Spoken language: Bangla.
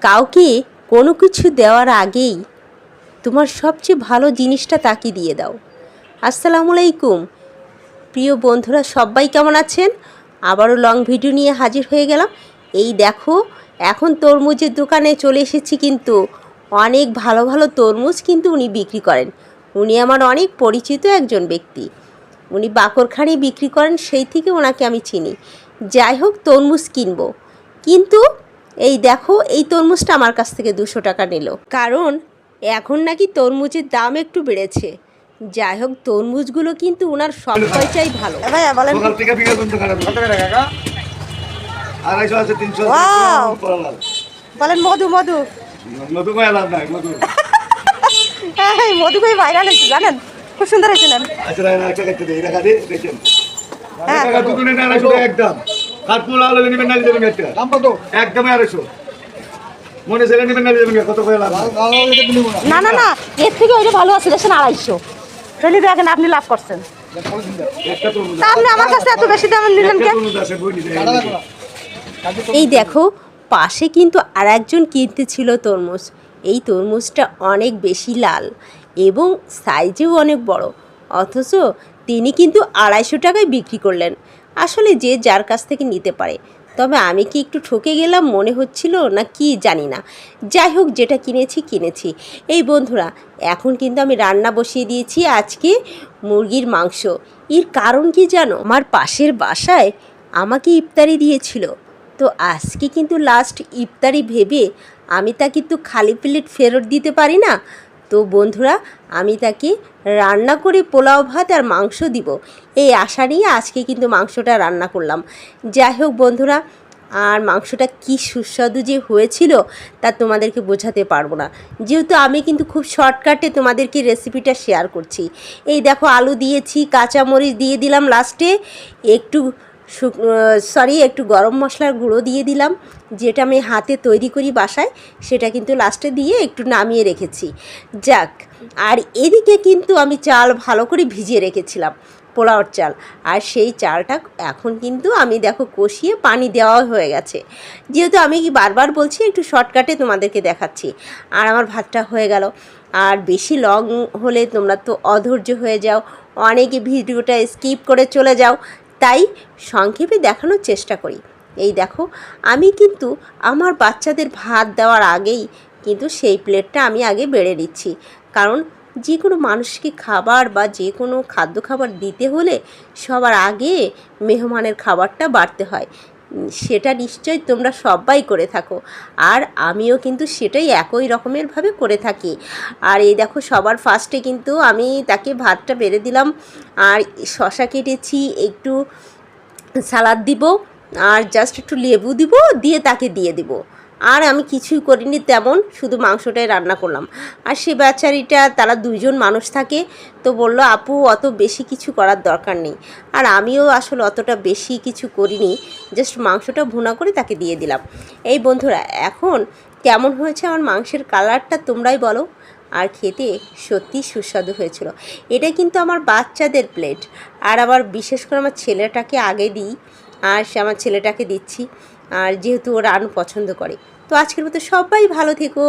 কাউকে কোনো কিছু দেওয়ার আগেই তোমার সবচেয়ে ভালো জিনিসটা তাকে দিয়ে দাও। আসসালামু আলাইকুম। প্রিয় বন্ধুরা, সবাই কেমন আছেন? আবারও লং ভিডিও নিয়ে হাজির হয়ে গেলাম। এই দেখো, এখন তরমুজের দোকানে চলে এসেছি কিন্তু অনেক ভালো ভালো তরমুজ কিন্তু উনি বিক্রি করেন। উনি আমার অনেক পরিচিত একজন ব্যক্তি। উনি বাকরখানি বিক্রি করেন, সেই থেকে ওনাকে আমি চিনি। যাই হোক, তরমুজ কিনবো। কিন্তু এই দেখো এই তরমুজটা আমার কাছ থেকে দুশো টাকা নিল। কারণ এখন নাকি তরমুজের দাম একটু বেড়েছে। যাই হোক তরমুজগুলো কিন্তু ওনার সব পয়সাই ভালো। ভাইয়া বলেন। বলেন মধু মধু। মধু মধু। কই ভাইরাল হয়েছে জানেন? খুব সুন্দর হয়েছে আচ্ছা দেখেন। হ্যাঁ। আলো নেবেন না দেবেন একটা দাম কত? একদমই আড়াইশো। মনে ছেলে নেবেন না দেবেন কত করে লাভ? না না না এর থেকে ওইটা ভালো আছে দেখছেন আড়াইশো। তাহলে দেখেন আপনি লাভ করছেন। তা আপনি আমার কাছে এত বেশি দাম নিলেন কেন এই দেখো পাশে কিন্তু আর একজন কিনতে ছিল তরমুজ। এই তরমুজটা অনেক বেশি লাল এবং সাইজেও অনেক বড়। অথচ তিনি কিন্তু আড়াইশো টাকায় বিক্রি করলেন। আসলে যে যার কাছ থেকে নিতে পারে। তবে আমি কি একটু ঠকে গেলাম মনে হচ্ছিল না কি জানি না। যাই হোক, যেটা কিনেছি কিনেছি। এই বন্ধুরা, এখন কিন্তু আমি রান্না বসিয়ে দিয়েছি আজকে মুরগির মাংস। এর কারণ কি জানো? আমার পাশের বাসায় আমাকে ইফতারি দিয়েছিল। তো আজকে কিন্তু লাস্ট ইফতারি ভেবে আমি তা কিন্তু খালি প্লেট ফেরত দিতে পারি না। তো বন্ধুরা, আমি তাকে রান্না করে পোলাও ভাত আর মাংস দিব। এই আশা নিয়ে আজকে কিন্তু মাংসটা রান্না করলাম। যাই হোক বন্ধুরা, আর মাংসটা কি সুস্বাদু যে হয়েছিল তা তোমাদেরকে বোঝাতে পারব না। যেহেতু আমি কিন্তু খুব শর্টকাটে তোমাদেরকে রেসিপিটা শেয়ার করছি। এই দেখো, আলু দিয়েছি, কাঁচামরিচ দিয়ে দিলাম লাস্টে একটু সরি একটু গরম মশলার গুঁড়ো দিয়ে দিলাম। যেটা আমি হাতে তৈরি করি বাসায়, সেটা কিন্তু লাস্টে দিয়ে একটু নামিয়ে রেখেছি। যাক, আর এদিকে কিন্তু আমি চাল ভালো করে ভিজিয়ে রেখেছিলাম, পোলাওর চাল। আর সেই চালটা এখন কিন্তু আমি দেখো কষিয়ে পানি দেওয়া হয়ে গেছে। যেহেতু আমি কি বারবার বলছি, একটু শর্টকাটে তোমাদেরকে দেখাচ্ছি। আর আমার ভাতটা হয়ে গেল। আর বেশি লং হলে তোমরা তো অধৈর্য হয়ে যাও। অনেকে ভিডিওটা স্কিপ করে চলে যাও। তাই সংক্ষেপে দেখানোর চেষ্টা করি। এই দেখো, আমি কিন্তু আমার বাচ্চাদের ভাত দেওয়ার আগেই কিন্তু সেই প্লেটটা আমি আগে বেড়ে দিচ্ছি কারণ যে কোনো মানুষকে খাবার বা যে কোনো খাদ্য খাবার দিতে হলে সবার আগে মেহমানের খাবারটা বাড়তে হয়। সেটা নিশ্চয় তোমরা সবাই করে থাকো। আর আমিও কিন্তু সেটাই একই রকমেরভাবে করে থাকি। আর এই দেখো, সবার ফার্স্টে কিন্তু আমি তাকে ভাতটা বেড়ে দিলাম। আর শশা কেটেছি, একটু সালাদ দিব আর জাস্ট একটু লেবু দিব, দিয়ে তাকে দিয়ে দিব। আর আমি কিছুই করিনি তেমন, শুধু মাংসটাই রান্না করলাম। আর সে বেচারিটা তারা দুইজন মানুষ থাকে, তো বলল, আপু, অত বেশি কিছু করার দরকার নেই। আর আমিও আসলে অতটা বেশি কিছু করিনি জাস্ট মাংসটা ভুনা করে তাকে দিয়ে দিলাম। এই বন্ধুরা, এখন কেমন হয়েছে আমার মাংসের কালারটা তোমরাই বলো? আর খেতে সত্যি সুস্বাদু হয়েছিল। এটা কিন্তু আমার বাচ্চাদের প্লেট আর আবার বিশেষ করে আমার ছেলেটাকে আগে দিই। আর সে আমার ছেলেটাকে দিচ্ছি। আর যেহেতু ওরা রান পছন্দ করে। তো আজকের মতো সবাই ভালো থেকো।